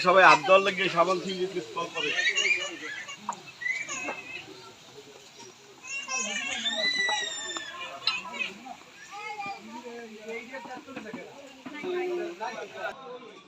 সবাই আবদল লাগে সাবান থেকে করে আন্নার ওই